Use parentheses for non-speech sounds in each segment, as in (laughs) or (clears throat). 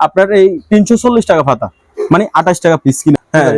আপনার এই তিনশো চল্লিশ টাকা পাতা মানে আঠাশ টাকা পিস কিনা হ্যাঁ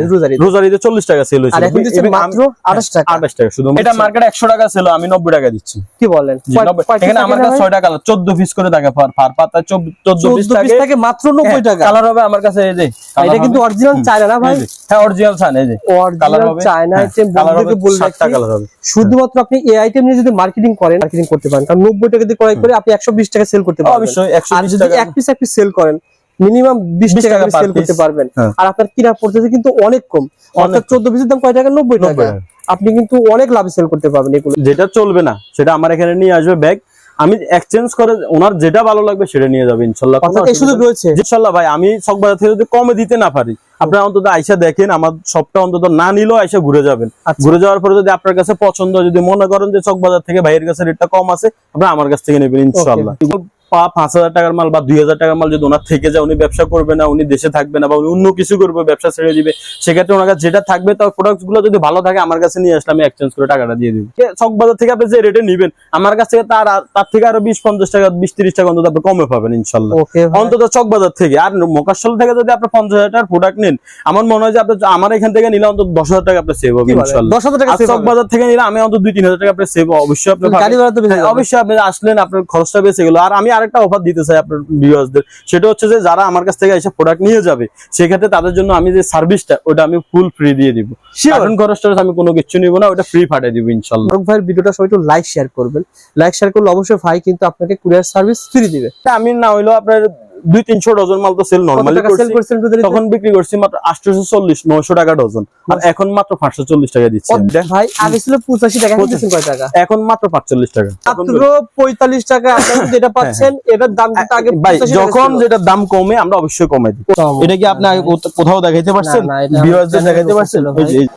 রোজারিতে চল্লিশ টাকা সেল হয়েছে আর এখন দিচ্ছে মাত্র 28 টাকা। আঠাশ টাকা শুধু এটা মার্কেটে একশো টাকা ছিল আমি নব্বই টাকা দিচ্ছি। কি বলেন? নব্বই। এখানে আমার কাছে? ছয়টা কালার চোদ্দ পিস করে থাকে পার পাতা চোদ্দ পিস থাকে। মাত্র 90 টাকা। কালার হবে আমার কাছে এই যে এটা কিন্তু অরিজিনাল চায়না না ভাই? হ্যাঁ অরিজিনাল চান এই যে। কালার হবে। চায়না হ্যাঁ, আইটেম কালার হবে বন্ধুদেরকে বলে সাতটা কালার হবে। শুধুমাত্র আপনি এই আইটেম নিয়ে যদি মার্কেটিং করেন মার্কেটিং করতে পারেন। কারণ 90 টাকা দিয়ে ক্রয় করে আপনি 120 টাকা সেল করতে পারবেন। অবশ্যই একশো বিশ টাকা। এক পিস এক পিস সেল করেন মিনিমাম 20 20 টাকা সেল করতে পারবেন। হ্যাঁ। আর আপনার কিনা পড়তেছে কিন্তু অনেক কম। অর্থাৎ 14 পিসের দাম কয় টাকা? 90 টাকা। আপনি কিন্তু অনেক লাভে সেল করতে পারবেন এগুলো। যেটা চলবে না সেটা আমার এখানে নিয়ে আসবে ব্যাগ আমি এক্সচেঞ্জ করে ওনার যেটা ভালো লাগবে সেটা নিয়ে যাবে ইনশাল্লাহ। সুযোগ রয়েছে। ভাই আমি চকবাজার থেকে যদি কমে দিতে না পারি আপনারা অন্তত আইসা দেখেন আমার সবটা অন্তত না নিলেও আইসা ঘুরে যাবেন। আচ্ছা। ঘুরে যাওয়ার পরে যদি আপনার কাছে পছন্দ যদি মনে করেন যে চকবাজার থেকে ভাইয়ের কাছে রেটটা কম আছে আপনারা আমার কাছ থেকে নেবেন ইনশাল্লাহ। পাঁচ হাজার টাকার মাল বা দুই হাজার টাকার মাল যদি ওনার থেকে যায় উনি ব্যবসা করবে না উনি দেশে থাকবে না বা উনি অন্য কিছু করবে ব্যবসা ছেড়ে দিবে সেক্ষেত্রে ওনার কাছে যেটা থাকবে তার প্রোডাক্টগুলো যদি ভালো থাকে আমার কাছে নিয়ে আসলে আমি এক্সচেঞ্জ করে টাকাটা দিয়ে দিবি। চকবাজার থেকে আপনি যে রেটে নিবেন আমার কাছ থেকে তার তার থেকে আরও বিশ পঞ্চাশ টাকা বিশ তিরিশ টাকা অন্তত আপনি কমে পাবেন ইনশাল্লাহ। অন্তত চকবাজার থেকে। আর মোকাশল থেকে যদি আপনি পঞ্চাশ হাজার টাকার প্রোডাক্ট নেন আমার মনে হয় যে আপনি আমার এখান থেকে নিলে অন্তত দশ হাজার টাকা আপনি সেভ হবে ইনশাল্লাহ। 10000 টাকা আর save হবে। চকবাজার থেকে নিলে আমি অন্তত দুই তিন হাজার টাকা আপনি সেভ অবশ্যই আপনি বেশি অবশ্যই আপনি আসলেন আপনার খরচটা বেঁচে গেল। আর আমি আরেকটা অফার দিতে চাই আপনার ভিউয়ার্সদের সেটা হচ্ছে যে যারা আমার কাছ থেকে এসে প্রোডাক্ট নিয়ে যাবে সেক্ষেত্রে তাদের জন্য আমি যে সার্ভিসটা ওটা আমি ফুল ফ্রি দিয়ে দিব। কারণ খরচ খরচটা আমি কোনো কিছু নিব না ওটা ফ্রি ফাটে দিব ইনশাল্লাহ। ফারুক ভাইয়ের ভিডিওটা সবাই একটু লাইক শেয়ার করবেন। লাইক শেয়ার করলে অবশ্যই ভাই কিন্তু আপনাকে কুরিয়ার সার্ভিস ফ্রি দিবে। আমি না হইলেও আপনার দুই তিনশো ডজন মাল তো সেল নর্মালি তখন বিক্রি করছি মাত্র আটশোশো চল্লিশ নয়শো টাকা ডজন। আর এখন মাত্র পাঁচশো চল্লিশ টাকা দিচ্ছি। ভাই আগে ছিল 85 টাকা এখন টাকা? এখন মাত্র পাঁচচল্লিশ টাকা। মাত্র 45 টাকা (laughs) যেটা পাচ্ছেন এটার দাম আগে ভাই যখন যেটা দাম কমে আমরা অবশ্যই কমাই দিই। এটা কি আপনি আগে কোথাও দেখাইতে পারছেন? দেখাইতে পারছেন।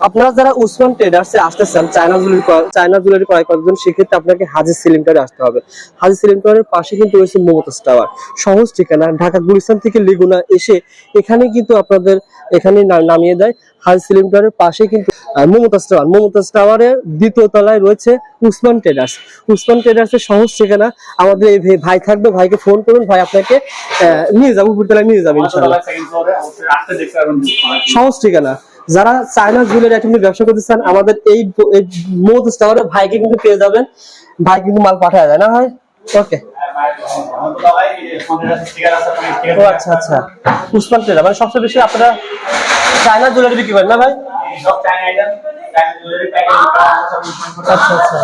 আপনারা যারা উসমান ট্রেডার্সে আসতেছেন চায়না জুয়েলারি চায়না জুয়েলারি ক্রয় করার সেক্ষেত্রে আপনাকে হাজির সিলিন্ডারে আসতে হবে। হাজির সিলিন্ডারের পাশে কিন্তু রয়েছে মমতাজ টাওয়ার সহজ ঠিকানা ঢাকা গুলিস্তান থেকে লিগুনা এসে এখানে কিন্তু আপনাদের এখানে নামিয়ে দেয়। হাজির সিলিন্ডারের পাশে কিন্তু মমতাজ টাওয়ার মমতাজ টাওয়ারের দ্বিতীয় তলায় রয়েছে উসমান ট্রেডার্স। উসমান ট্রেডার্সের সহজ ঠিকানা আমাদের ভাই- থাকবে। ভাইকে ফোন করুন। ভাই আপনাকে নিয়ে যাব উপরতলায় নিয়ে যাবে ইনশাআল্লাহ। সহজ ঠিকানা। যারা চায়না জুয়েলারি আইটেম নিয়ে ব্যবসা করতে চান, আমাদের এই মোদ টাওয়ারে ভাইকে কিন্তু পেয়ে যাবেন। ভাই কিন্তু মাল পাঠায় যায় না ভাই? ওকে ও আচ্ছা আচ্ছা। পুষ্পান মানে সবচেয়ে বেশি আপনারা চায়না জুয়েলারি বিক্রি করেন না ভাই? আচ্ছা আচ্ছা।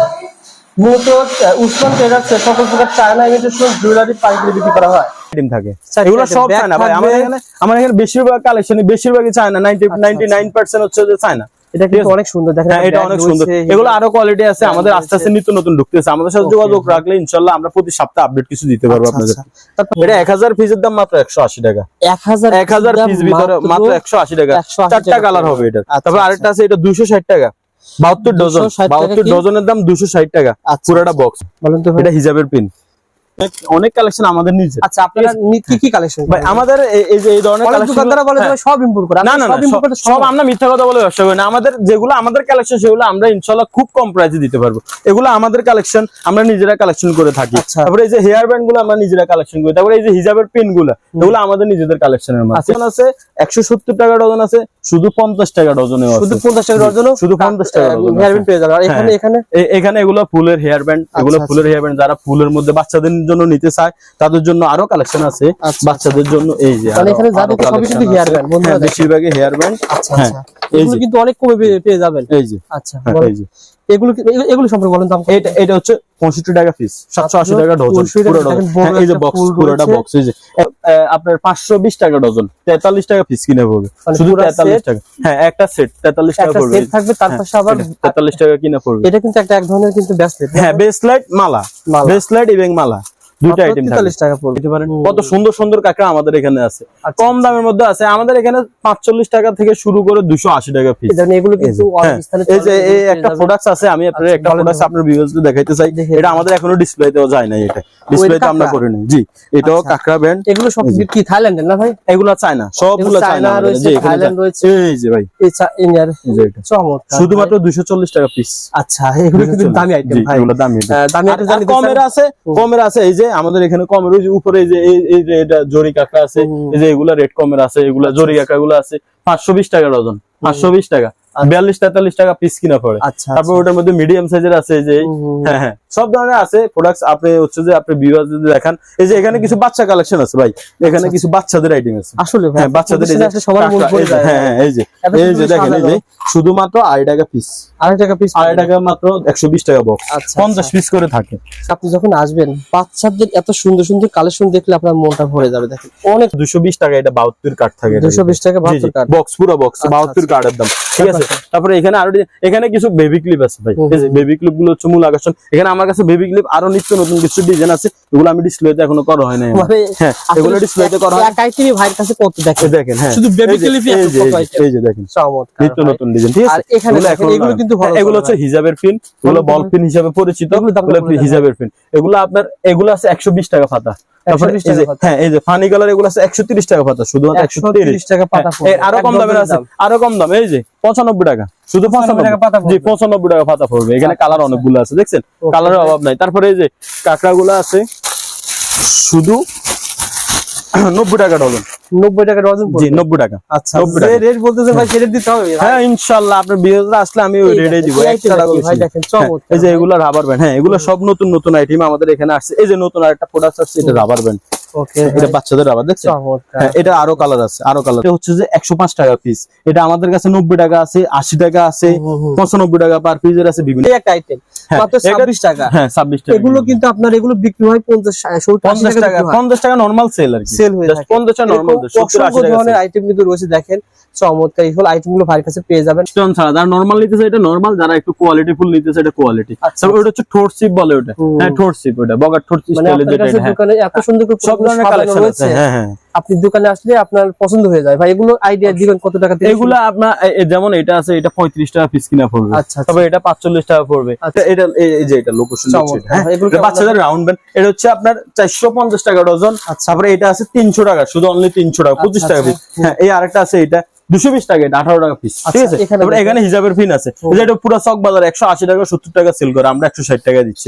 মূলত আহ, উসমান ট্রেডার্স সকল প্রকার চায়না ইমিটেশন জুয়েলারি পাইকারি বিক্রি করা হয়। থাকে। এগুলো item, সব চায়না ভাই। আমাদের এখানে আমার এখানে বেশিরভাগ কালেকশন বেশিরভাগই China ninety ninety nine percent হচ্ছে যে চায়না এটা কিন্তু অনেক সুন্দর দেখেন হ্যাঁ এটা অনেক সুন্দর। এগুলো আরও কোয়ালিটি আছে আমাদের আস্তে আস্তে নিত্য নতুন ঢুকতেছে আমাদের সাথে যোগাযোগ রাখলে ইনশাল্লাহ আমরা প্রতি সপ্তাহে আপডেট কিছু দিতে পারব আচ্ছা, আপনাদের। আচ্ছা। এটা এক হাজার পিসের দাম মাত্র একশো আশি টাকা। এক হাজার এক হাজার পিস ভিতরে মাত্র একশো আশি টাকা। চারটা কালার হবে এটা। আচ্ছা, তারপর। আরেকটা আছে এটা দুশো ষাট টাকা বাহাত্তর ডজন 260 টাকা বাহাত্তর ডজনের দাম দুশো ষাট টাকা পুরোটা। বক্স বলেন তো এটা হিজাবের পিন অনেক কালেকশন আমাদের নিজে আচ্ছা আপনারা কি কি কালেকশন ভাই আমাদের এই- যে এই ধরনের দোকানদাররা বলে হ্যাঁ। সব করে। না না সব আমরা মিথ্যা কথা বলে ব্যবসা করি না। আমাদের যেগুলো আমাদের কালেকশন সেগুলো আমরা ইনশাল্লাহ খুব কম প্রাইসে দিতে পারব। এগুলো আমাদের কালেকশন আমরা নিজেরা কালেকশন করে থাকি। আচ্ছা। তারপরে এই যে হেয়ার ব্যান্ডগুলো আমরা নিজেরা কালেকশন করি। তারপরে এই যে হিজাবের পিনগুলো এগুলো আমাদের নিজেদের কালেকশনের মাল আচ্ছা। আছে একশো সত্তর টাকা ডজন আছে শুধু পঞ্চাশ টাকা ডজনে শুধু 50 টাকা ডজনও শুধু 50 টাকা ডজন হেয়ার ব্যান্ড পেয়ে যাবেন। আর এখানে হ্যাঁ। এখানে এখানে? এগুলো ফুলের হেয়ার ব্যান্ড এগুলো আচ্ছা, ফুলের হেয়ার ব্যান্ড যারা ফুলের মধ্যে বাচ্চাদের জন্য নিতে চায় তাদের জন্য আরও কালেকশন আছে আচ্ছা, বাচ্চাদের জন্য। এই যে হ্যাঁ। বেশিরভাগই হেয়ার ব্যান্ড আচ্ছা হ্যাঁ, আচ্ছা এই যে। কিন্তু অনেক কমে পেয়ে- পেয়ে যাবেন। এই যে। আচ্ছা হ্যাঁ, এই যে। এগুলো সম্পর্কে বলেন দাম এটা এটা হচ্ছে পঁয়ষট্টি টাকা পিস টাকা ডজন পুরো ডজন হ্যাঁ, এই যে বক্স পুরোটা বক্স এই যে। আপনার টাকা ডজন তেতাল্লিশ টাকা পিস কিনে পড়বে। মানে শুধু পুরা তেতাল্লিশ set? টাকা। হ্যাঁ একটা সেট তেতাল্লিশ টাকা একটা পড়বে। সেট থাকবে তার পাশে আবার তেতাল্লিশ টাকা কিনে পড়বে। এটা কিন্তু একটা এক ধরনের কিন্তু ব্যাসলেট হ্যাঁ বেসলাইট মালা। বেসলাইট এবং মালা। দুইটা আইটেম থাকবে। 43 টাকা পড়বে। পারেন কত সুন্দর সুন্দর কাঁকড়া আমাদের এখানে আছে। আচ্ছা, কম দামের মধ্যে আছে। আমাদের এখানে পাঁচচল্লিশ টাকা থেকে শুরু করে দুশো আশি টাকা পিস এগুলো কিন্তু হ্যাঁ, এই যে একটা প্রোডাক্ট আছে আমি আপনার আচ্ছা, একটা প্রোডাক্ট আপনার দেখাইতে চাই। এটা আমাদের এখনও ডিসপ্লেতেও যায় না এটা। ডিসপ্লেতে আমরা? করিনি জি এটাও আচ্ছা। কাঁকড়া ব্যান্ড এগুলো সব কি থাইল্যান্ডের না ভাই? এগুলো চায়না সবগুলো চায়না রয়েছে, থাইল্যান্ড রয়েছে। এই যে ভাই। ইন্ডিয়ার। চমৎকার শুধুমাত্র দুইশো চল্লিশ টাকা পিস আচ্ছা এগুলো কিন্তু দামি আইটেম ভাই। এগুলো দামি আহ, দামি আইটেম কমের আছে কমের আছে এই যে আমাদের এখানে কমের ওই যে উপরে যে এই- এই যে এটা জরি কাঁকড়া আছে এই যে এগুলা রেড কমের আছে এগুলা জরি কাঁকড়া গুলো আছে পাঁচশো বিশ টাকা ডজন পাঁচশো বিশ টাকা। বিয়াল্লিশ তেতাল্লিশ টাকা পিস কিনা পড়ে। আচ্ছা তারপর ওটার মধ্যে মিডিয়াম সাইজের আছে যে হ্যাঁ হ্যাঁ। সব ধরনের আছে প্রোডাক্টস আপনি হচ্ছে যে আপনি ভিউয়ার যদি দেখান এই যে এখানে কিছু বাচ্চা কালেকশন আছে ভাই এখানে আচ্ছা, কিছু বাচ্চাদের আইটেম আছে। আসলে হ্যাঁ বাচ্চাদের এই যে সবার হ্যাঁ হ্যাঁ, এই যে এই যে দেখেন এই যে শুধুমাত্র আড়াই টাকা পিস আড়াই টাকা পিস আড়াই টাকা মাত্র একশো বিশ টাকা বক্স আচ্ছা পঞ্চাশ পিস করে থাকে। আপনি যখন আসবেন বাচ্চাদের এত সুন্দর সুন্দর কালেকশন দেখলে আপনার মনটা ভরে যাবে দেখেন। অনেক দুশো বিশ টাকা এটা বাহাত্তর কাঠ থাকে দুশো বিশ টাকা বাহাত্তর কার্ড বক্স পুরো বক্স আচ্ছা, বাহাত্তর আচ্ছা। কার্ডের দাম ঠিক আছে তারপরে এখানে আরও এখানে কিছু বেবি ক্লিপ আছে ভাই। বেবি ক্লিপগুলো হচ্ছে মূল আকর্ষণ। এখানে আমার কাছে বেবি ক্লিপ আরও নিত্য নতুন কিছু ডিজাইন আছে এগুলো আমি ডিসপ্লেতে এখনও করা হয় নাই। মানে হ্যাঁ এগুলো ডিসপ্লেতে করা হয়। ভাইয়ের কাছে কত দেখেন। দেখেন হ্যাঁ। শুধু baby এই যে- কত এই দেখেন। চমৎকার নিত্য নতুন ডিজাইন ঠিক আছে? এখানে এগুলো এখন এগুলো কিন্তু হ্যাঁ, এগুলো হচ্ছে। হিজাবের পিন এগুলো বল পিন হিসাবে পরিচিত। এগুলো হিজাবের পিন এগুলো আপনার এগুলো আছে একশো বিশ টাকা পাতা তারপরে 120 টাকা পাতা। হ্যাঁ এই যে ফানি কালার এগুলো আছে একশো তিরিশ টাকা পাতা শুধুমাত্র একশো তিরিশ টাকা পাতা পড়বে। আরও কম দামের আছে আরও কম দাম এই যে পঁচানব্বই টাকা শুধু 95 টাকা পাতা পঁচানব্বই জি পঁচানব্বই টাকা পাতা পড়বে এখানে আচ্ছা, কালার আচ্ছা। অনেকগুলো আছে দেখছেন? কালারের অভাব নাই। তারপরে এই যে কাঁকড়া গুলো আছে শুধু নব্বই টাকা ডজন। নব্বই টাকা ডজন জি পড়বে। নব্বই টাকা। আচ্ছা 90 যে রেট বলতেছে ভাই সেটা দিতে হবে। হ্যাঁ ইনশাল্লাহ আপনার বিয়েতে আসলে আমি ওই এই রেটে দিব। এই টাকা ভাই দেখেন, হ্যাঁ, চমৎকার। এই যে। এগুলো রাবার ব্যান্ড হ্যাঁ এগুলো সব নতুন নতুন আইটেম আমাদের এখানে আসছে। এই যে নতুন আরেকটা প্রোডাক্ট আসছে এটা রাবার ব্যান্ড ওকে এটা বাচ্চাদের রাবার দেখছেন? চমৎকার। এটা আরও কালার আছে আরও কালার এটা হচ্ছে যে একশো পাঁচ টাকা পিস এটা আমাদের কাছে নব্বই টাকা আছে আশি টাকা আছে হুম, হুম, হুম। পঁচানব্বই টাকা পার পিসের আছে বিভিন্ন। এই একটা আইটেম হ্যাঁ, মাত্র এটা- ছাব্বিশ টাকা। হ্যাঁ ছাব্বিশ টাকা। এগুলো কিন্তু আপনার এগুলো বিক্রি হয় পঞ্চাশ সত্তর আশি পঞ্চাশ টাকা বিক্রি হয়। পঞ্চাশ টাকা নর্মাল সেল আর কি। সেল হয়ে থাকে। পঞ্চাশ টাকা নর্মাল এরকম সত্তর আশি অসংখ্য টাকা ধরনের আইটেম কিন্তু রয়েছে দেখেন। চমৎকার। এই হল আইটেমগুলো ভাইয়ের কাছে পেয়ে যাবেন। স্টোন ছাড়া যারা নর্মাল নিতেছে এটা নর্মাল যারা একটু কোয়ালিটি ফুল নিতেছে এটা কোয়ালিটি আচ্ছা, ওটা হচ্ছে ঠোঁট সিপ বলে ওটা। হ্যাঁ ঠোঁট সিপ ওটা ঠোঁট মানে আপনার কাছে হ্যাঁ। দোকানে এত সুন্দর করে ধরনের কালেকশন আছে হ্যাঁ হ্যাঁ। আপনি দোকানে আসলে আপনার পছন্দ হয়ে যায়। ভাই এগুলো আইডিয়া দিবেন কত টাকা এগুলো আপনার যেমন এটা আছে এটা পঁয়ত্রিশ টাকা পিস কিনা পড়বে। আচ্ছা, আচ্ছা। তবে এটা পাঁচচল্লিশ টাকা পড়বে। আচ্ছা। এটা এই যে এটা লোকেশন চমৎকার। হ্যাঁ। এটা বাচ্চাদের রাউন্ড ব্যান্ড এটা হচ্ছে আপনার চারশো পঞ্চাশ টাকা ডজন। আচ্ছা। তারপরে এটা আছে তিনশো টাকা শুধু অনলি তিনশো টাকা পঁচিশ টাকা পিস হ্যাঁ এই আরেকটা আছে এটা দুশো বিশ টাকা এটা আঠারো টাকা পিস ঠিক আচ্ছা, আছে? এখানে পিন আছে। এই এটা পুরো চক বাজার একশো আশি টাকা সত্তর টাকা সেল করে আমরা একশো ষাট টাকা দিচ্ছি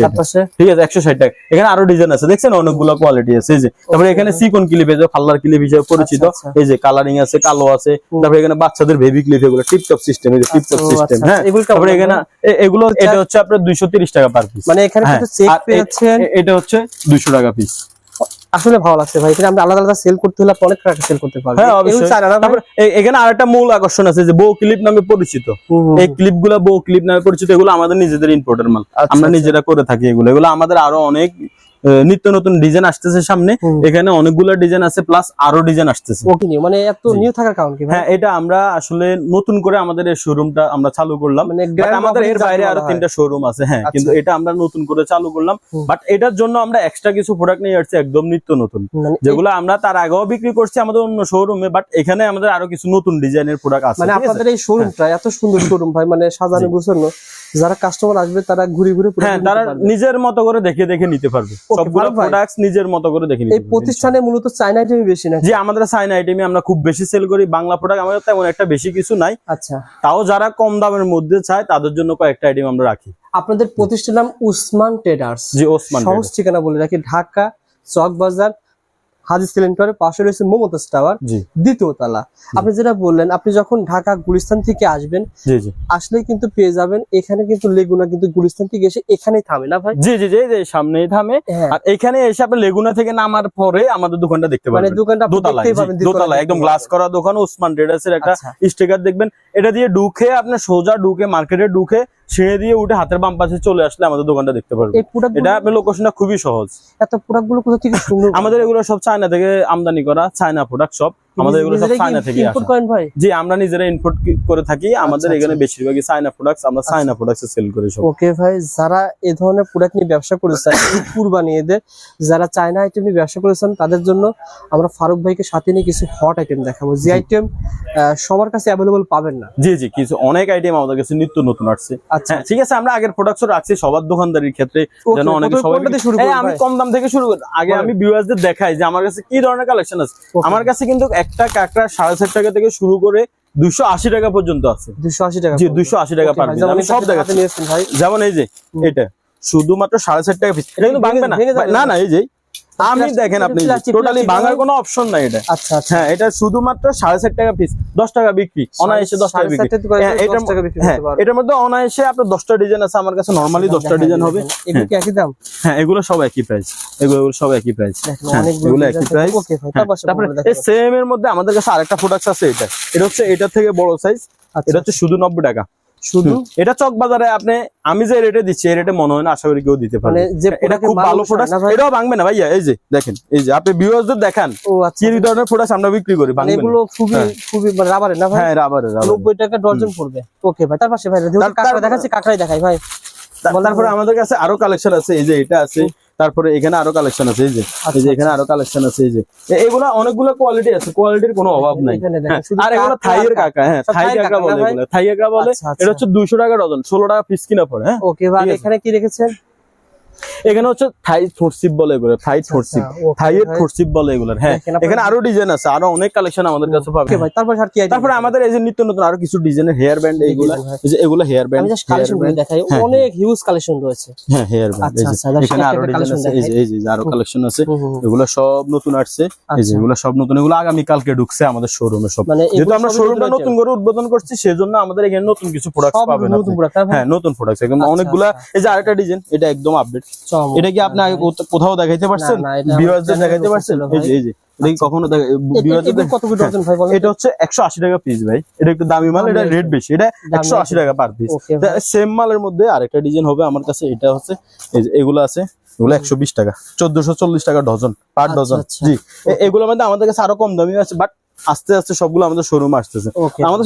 ঠিক আছে একশো ষাট টাকা। এখানে আরও ডিজাইন আছে দেখছেন? অনেকগুলো কোয়ালিটি আছে এই যে। তারপরে এখানে সিকন ক্লিপ এই যে ফাল্লার ক্লিপ হিসেবে পরিচিত। আচ্ছা, এই যে কালারিং আছে কালো আছে। তারপরে এখানে বাচ্চাদের বেবি ক্লিপ এগুলো টিপটপ সিস্টেম এই যে টিপটপ আচ্ছা, সিস্টেম আচ্ছা, হ্যাঁ? তারপরে এখানে এগুলো আচ্ছা। এটা হচ্ছে আপনার দুইশো তিরিশ টাকা পার পিস মানে এখানে কিন্তু এটা হচ্ছে দুইশো টাকা পিস আসলে ভালো লাগছে ভাই। আমরা আলাদা আলাদা সেল করতে হলে অনেক টাকা সেল করতে পারব। হ্যাঁ আর অবশ্যই। এখানে আরেকটা মূল আকর্ষণ আছে যে বউ ক্লিপ নামে পরিচিত। এই ক্লিপগুলো বউ ক্লিপ নামে পরিচিত এগুলো আমাদের নিজেদের ইম্পোর্টের মাল। আচ্ছা, আমরা আচ্ছা। নিজেরা করে থাকি এগুলো। এগুলো আমাদের আরও অনেক নিত্য নতুন ডিজাইন আসতেছে সামনে। এখানে অনেকগুলো ডিজাইন আছে প্লাস আরও ডিজাইন আসতেছে। মানে এত নিউ থাকার কারণ কি হ্যাঁ এটা আমরা আসলে নতুন করে আমাদের এই শোরুমটা আমরা চালু করলাম। মানে আমাদের এর বাইরে আরও তিনটা শোরুম আছে হ্যাঁ আচ্ছা। কিন্তু এটা আমরা নতুন করে চালু করলাম। বাট এটার জন্য আমরা এক্সট্রা কিছু প্রোডাক্ট নিয়ে আসছি একদম নিত্য নতুন। মানে যেগুলো আমরা তার আগেও বিক্রি করছি আমাদের অন্য শোরুমে বাট এখানে আমাদের আরও কিছু নতুন ডিজাইনের প্রোডাক্ট আছে মানে? আপনাদের এই শোরুমটা এত সুন্দর শোরুম ভাই মানে সাজানো গুছানো। যারা কাস্টমার আসবে তারা ঘুরে ঘুরে হ্যাঁ তারা নিজের মতো করে দেখে দেখে নিতে পারবে। সবগুলো প্রোডাক্টস নিজের মতো করে দেখে নিতে এই প্রতিষ্ঠানে মূলত চাইনা আইটেমই বেশি না যে আমাদের সাইন আইটেমে আমরা খুব বেশি সেল করি। বাংলা প্রোডাক্ট আমাদের তেমন একটা বেশি কিছু নাই। আচ্ছা। তাও যারা কম দামের মধ্যে চায় তাদের জন্য কয়েকটা আইটেম আমরা রাখি। আপনাদের প্রতিষ্ঠানের নাম উসমান ট্রেডার্স। জি ওসমান সহজ ঠিকানা বলে রাখি ঢাকা চক বাজার হাজি সিলিন্ডারের পাশে রয়েছে মমতাজ টাওয়ার দ্বিতীয় তলা। আপনি যেটা বললেন আপনি যখন ঢাকা গুলিস্তান থেকে আসবেন জি কিন্তু পেয়ে যাবেন এখানে কিন্তু লেগুনা কিন্তু গুলিস্তান থেকে এসে এখানেই থামে না ভাই? জি জি জি জি, সামনেই থামে। হ্যাঁ। আর এখানে এসে আপনি লেগুনা থেকে নামার পরে আমাদের দোকানটা দেখতে মানে পারবেন। দোকানটা আপনি দোতলায় দেখতেই জি, পাবেন দোতলায় একদম গ্লাস করা দোকান ওসমান ট্রেডার্স এর একটা আচ্ছা। স্টিকার দেখবেন। এটা দিয়ে ঢুকে আপনি সোজা ঢুকে মার্কেটে ঢুকে সিঁড়ে দিয়ে উঠে হাতের বাম পাশে চলে আসলে আমাদের দোকানটা দেখতে পারব। এটা লোকেশনটা খুবই সহজ। এত প্রোডাক্টগুলো কোথা থেকে আমাদের এগুলো সব চায়না থেকে আমদানি করা চায়না প্রোডাক্ট সব আমাদের এগুলো সব চায়না থেকে ইম্পোর্ট আসা। করেন ভাই? জি আমরা নিজেরা ইম্পোর্ট করে থাকি আমাদের আচ্ছা, এখানে বেশিরভাগই চায়না প্রোডাক্টস আমরা চায়না প্রোডাক্টস সেল করি সব। ওকে ভাই যারা এই ধরনের প্রোডাক্ট নিয়ে ব্যবসা করেছেন কুরবানি এদের যারা চায়না আইটেম নিয়ে ব্যবসা করেছেন তাদের জন্য আমরা ফারুক ভাইকে সাথে নিয়ে কিছু হট আইটেম দেখাবো। যে আইটেম সবার কাছে অ্যাভেলেবল পাবেন না। জি জি কিছু অনেক আইটেম আমাদের কাছে নিত্য নতুন আসছে। আচ্ছা। হ্যাঁ ঠিক আছে আমরা আগের প্রোডাক্টস রাখছি সবার দোকানদারির ক্ষেত্রে যেন অনেকে সবাই শুরু আমি কম দাম থেকে শুরু করি। আগে। আমি দেখাই যে আমার কাছে কি ধরনের কালেকশন আছে। আমার কাছে কিন্তু একটা কাঁকড়া সাড়ে সাত টাকা থেকে শুরু করে দুশো আশি টাকা পর্যন্ত আছে। দুশো আশি টাকা জি দুশো আশি টাকা পার আমি সব জায়গাতে দেখাচ্ছি। নিয়ে এসেছেন ভাই। যেমন এই যে এটা। শুধুমাত্র সাড়ে চার টাকা পিস এটা কিন্তু ভাঙবে না। না এই যে আমি দেখেন আপনি টোটালি ভাঙার কোনো অপশন নাই এটা। আচ্ছা আচ্ছা। হ্যাঁ এটা শুধুমাত্র সাড়ে চার টাকা পিস দশ টাকা বিক্রি অনায়াসে দশ টাকা বিক্রি। হ্যাঁ, এটার হ্যাঁ। এটার মধ্যে অনায়াসে আপনার দশটা ডিজাইন আছে আমার কাছে নর্মালি দশটা ডিজাইন হবে। এগুলো কি একই দাম? হ্যাঁ এগুলো সব একই প্রাইস এগুলো সব একই প্রাইস হ্যাঁ, এগুলো একই প্রাইস তারপরে এই সেম এর মধ্যে আমাদের কাছে আরেকটা প্রোডাক্ট আছে এটা। এটা হচ্ছে এটা থেকে বড় সাইজ আচ্ছা, এটা হচ্ছে শুধু নব্বই টাকা। শুধু? এটা চক বাজারে আপনি আমি যে রেটে দিচ্ছি এই রেটে মনে হয় না আশা করি কেউ দিতে পারবে। মানে যে এটা খুব ভালো প্রোডাক্ট এটাও ভাঙবে না ভাইয়া এই যে দেখেন এই যে আপনি ভিউয়ারদের দেখান ও আচ্ছা কি ধরনের প্রোডাক্ট আমরা বিক্রি করি মানে ভাঙবে এগুলো খুবই হ্যাঁ। খুবই মানে রাবারের না ভাই? হ্যাঁ রাবারে রাবারে নব্বই টাকা ডর্জন পড়বে। ওকে ভাই তার পাশে ভাই কাঁকড়া দেখাচ্ছি কাঁকড়াই দেখাই ভাই। তারপরে আমাদের কাছে আরও কালেকশন আছে এই যে এটা আছে। তারপরে এখানে আরও কালেকশন আছে এই যে এই যে এখানে আরও কালেকশন আছে এই যে। এগুলা অনেকগুলো কোয়ালিটি আছে কোয়ালিটির কোনো অভাব নাই। হ্যাঁ, আর এগুলো থাইয়ের কাকা হ্যাঁ সব থাই কাকা বলে এগুলো। থাই কাকা বলে আচ্ছা, আচ্ছা। এটা হচ্ছে দুইশো টাকা ডজন ষোলো টাকা পিস কিনা পরে হ্যাঁ। ওকে ভাই এখানে কি রেখেছেন? এখানে হচ্ছে থাই থোরসিপ বলে এগুলো থাই আচ্ছা, okay থাইয়ের ভাই। বলে এগুলোর হ্যাঁ। এখানে আরও ডিজাইন আছে আরও অনেক কালেকশন আমাদের কাছে পাবেন। ভাই তারপর আর কি item তারপরে আমাদের এই যে নিত্য নতুন আরও কিছু ডিজাইনের হেয়ার ব্যান্ড এইগুলা যে এগুলো হেয়ার ব্যান্ড আমি জাস্ট কালেকশন দেখাই হ্যাঁ, অনেক হিউজ কালেকশন রয়েছে। হ্যাঁ হেয়ার ব্যান্ড আচ্ছা, আচ্ছা, দর্শক এখানে আরও ডিজাইন আছে এই যে এই যে আরও কালেকশন আছে। এগুলো সব নতুন আসছে এই যে আচ্ছা। এগুলো সব নতুন এগুলো আগামী কালকে ঢুকছে আমাদের শোরুমে সব। মানে যেহেতু আমরা শোরুমটা নতুন করে উদ্বোধন করছি সেজন্য আমাদের এখানে নতুন কিছু প্রোডাক্ট পাবেন নতুন ভাই? হ্যাঁ নতুন প্রোডাক্ট একদম আচ্ছা, অনেকগুলা আচ্ছা। এই যে আরেকটা ডিজাইন এটা একদম আপডেট এটা কি আপনি কোথাও দেখাইতে পারছেন? এ দেখাইতে পারছেন? এই যে এই যে কখনো দেখা- ভিউয়ারদের এগুলো কত ডজন ভাই এটা হচ্ছে একশো আশি টাকা পিস ভাই। এটা একটু দামি মাল এটা। রেট বেশি। এটা দামি একশো আশি আছে। টাকা পার পিস। সেম মালের মধ্যে আরেকটা ডিজাইন হবে আমার কাছে। এটা হচ্ছে এই যে এগুলো আছে এগুলো একশো বিশ টাকা। চোদ্দশো চল্লিশ টাকা ডজন পার আচ্ছা, ডজন। আচ্ছা। জি। এগুলোর মধ্যে আমাদের কাছে আরও কম দামি আছে বাট আস্তে আস্তে সবগুলো আমাদের শোরুম আসতেছে। আমাদের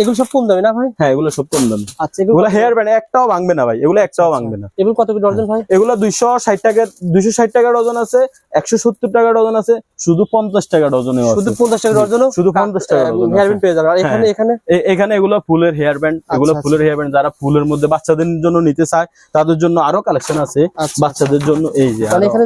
এগুলো সব কম দামি না ভাই? হ্যাঁ এগুলো সব কম দামি। আচ্ছা এগুলো হেয়ার ব্যান্ড একটাও ভাঙবে না ভাই। এগুলো একটাও ভাঙবে না। এগুলো কত করে ডজন ভাই? এগুলো দুইশো ষাট টাকা দুইশো ষাট টাকা ডজন আছে একশো সত্তর টাকা ডজন আছে শুধু পঞ্চাশ টাকা ডজনে শুধু পঞ্চাশ টাকা ডজন শুধু 50 টাকা ডজন হেয়ার আছে। পেয়ে যাবে। আর এখানে হ্যাঁ। এখানে? এখানে এগুলো ফুলের হেয়ার ব্যান্ড এগুলো আচ্ছা, ফুলের হেয়ার ব্যান্ড যারা ফুলের মধ্যে বাচ্চাদের জন্য নিতে চায় তাদের জন্য আরও কালেকশন আছে। আচ্ছা, বাচ্চাদের জন্য এই যে এখানে